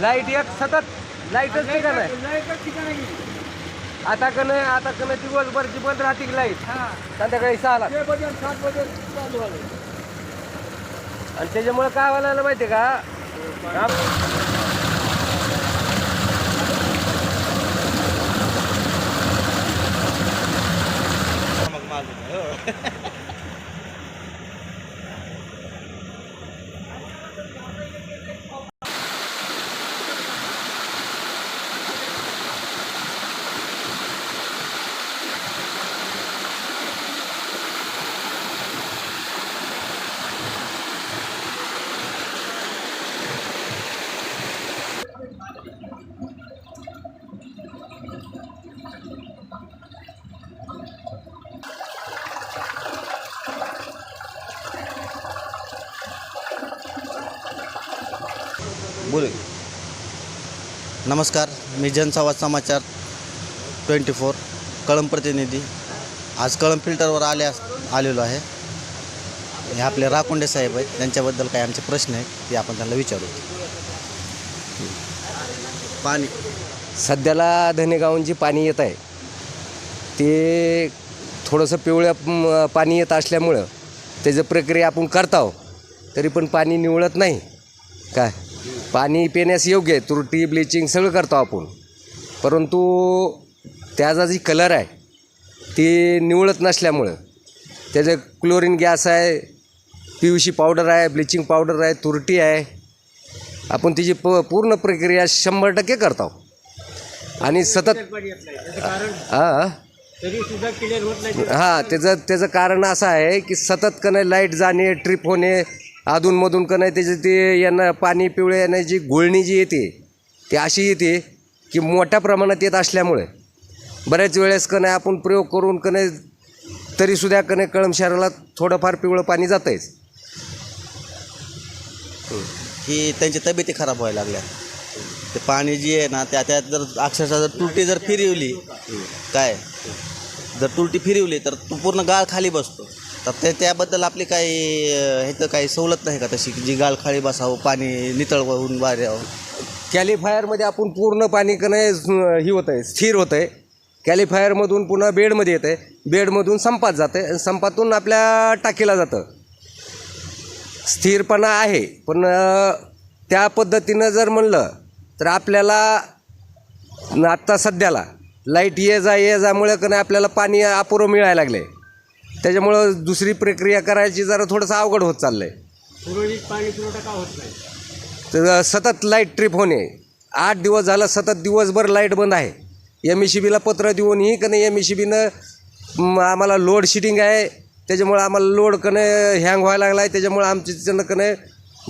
Light एक सतत लाईटच ठिकाण आहे. लाईटच ठिकाणी गेली. आता कन आता कन दिवसभरची बंद राहते की लाइट? हा. संध्याकाळी सहाला ते सात चालू आणि त्याच्यामुळे काय व्हायला माहितीये का? आप- बोल. नमस्कार मी जनसंवाद समाचार ट्वेंटी फोर कळम प्रतिनिधी. आज कळम फिल्टरवर आले आलेलो आहे. हे आपले राकोंडे साहेब आहेत त्यांच्याबद्दल काही आमचे प्रश्न आहेत ते आपण त्यांना विचारू. पाणी. सध्याला धनेगावांची पाणी येत आहे ते थोडंसं पिवळ्या म, पाणी येत असल्यामुळं त्याचं प्रक्रिया आपण करताव तरी पण पाणी निवळत नाही. काय? पाणी पिण्यास योग्य आहे तुरटी ब्लिचिंग सगळं करतो आपण. परंतु त्याचा जी कलर आहे ती निवळत नसल्यामुळं त्याचं क्लोरीन गॅस आहे पी यू सी पावडर आहे ब्लिचिंग पावडर आहे तुरटी आहे आपण तिची प पूर्ण प्रक्रिया शंभर टक्के करतो. आणि सतत हां हां त्याचं त्याचं कारण असं आहे की सतत कने नाही लाइट जाणे ट्रिप होणे अधूनमधून का नाही त्याचं ते यांना पाणी पिवळे जी गुळणी जी येते ती अशी येते की मोठ्या प्रमाणात येत असल्यामुळे बऱ्याच वेळेस का नाही आपण प्रयोग करून का नाही तरीसुद्धा का नाही कळम शहराला थोडंफार पिवळं पाणी जातंच की त्यांची तब्येती खराब व्हायला लागल्या. ते पाणी जी आहे ना त्या त्यात जर अक्षरशः जर तुलटी जर फिरवली काय? जर तुलटी फिरवली तर तो पूर्ण गाळ खाली बसतो. तर ते त्याबद्दल आपली काही ह्याचं काही सवलत नाही का तशी की जी गालखाळी बसावं पाणी नितळ होऊन बाहेर यावं कॅलिफायरमध्ये आपण पूर्ण पाणी का नाही ही होतं आहे स्थिर होतं आहे कॅलिफायरमधून पुन्हा बेडमध्ये येतं आहे बेडमधून संपात जातं आहे संपातून आपल्या टाकीला जातं. स्थिरपणा आहे पण त्या पद्धतीनं जर म्हणलं तर आपल्याला आत्ता सध्याला लाइट ये जा ये जामुळे का नाही आपल्याला पाणी अपुरं मिळायला लागले त्याच्यामुळं दुसरी प्रक्रिया करायची जरा थोडंसं अवघड होत चाललं आहे सुरळीत पाणी पुरवठा का होत नाही? तर सतत लाइट ट्रिप होणे. आठ दिवस झालं सतत दिवसभर लाइट बंद आहे. एम ई सी बीला पत्र देऊनही का नाही एम ई सी बीनं आम्हाला लोड शेडिंग आहे. त्याच्यामुळं आम्हाला लोड कने हँग व्हायला लागला आहे त्याच्यामुळं आमच्या कने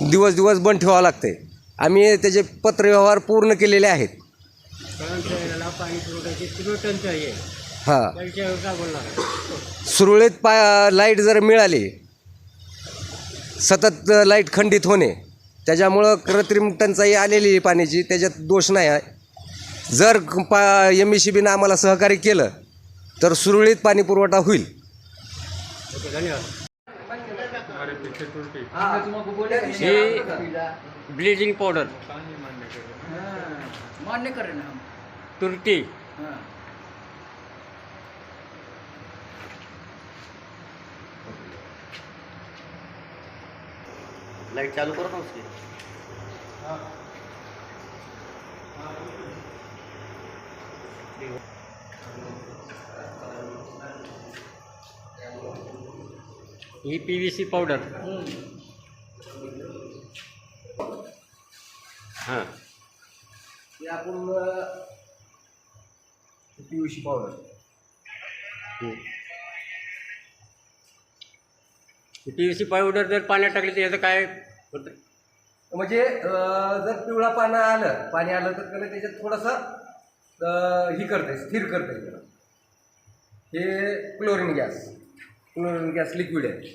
दिवस दिवस बंद ठेवावं लागते आम्ही त्याचे पत्रव्यवहार पूर्ण केलेले आहेत. कारण शहराला पाणी पुरवठ्याची तीव्र टंचाई आहे. हां. सुरळीत पा लाइट जर मिळाली सतत लाइट खंडित होणे त्याच्यामुळं कृत्रिम टंचाई आलेली आहे पाण्याची त्याच्यात दोष नाही आहे. जर पा एम ई सी बीनं आम्हाला सहकार्य केलं तर सुरळीत पाणी पुरवठा होईल. ही. Bleaching powder. मान्य करेन हम तुरटी. लाइट चालू करत नसते ही पी व्ही सी पावडर हां. आपण P U C powder P V C powder जर पाण्यात टाकली तर याचं काय होतं म्हणजे जर पिवळा पानं आलं पाणी आलं तर त्याला त्याच्यात थोडंसं ही करते स्थिर करते त्याला. हे chlorine gas chlorine gas liquid आहे.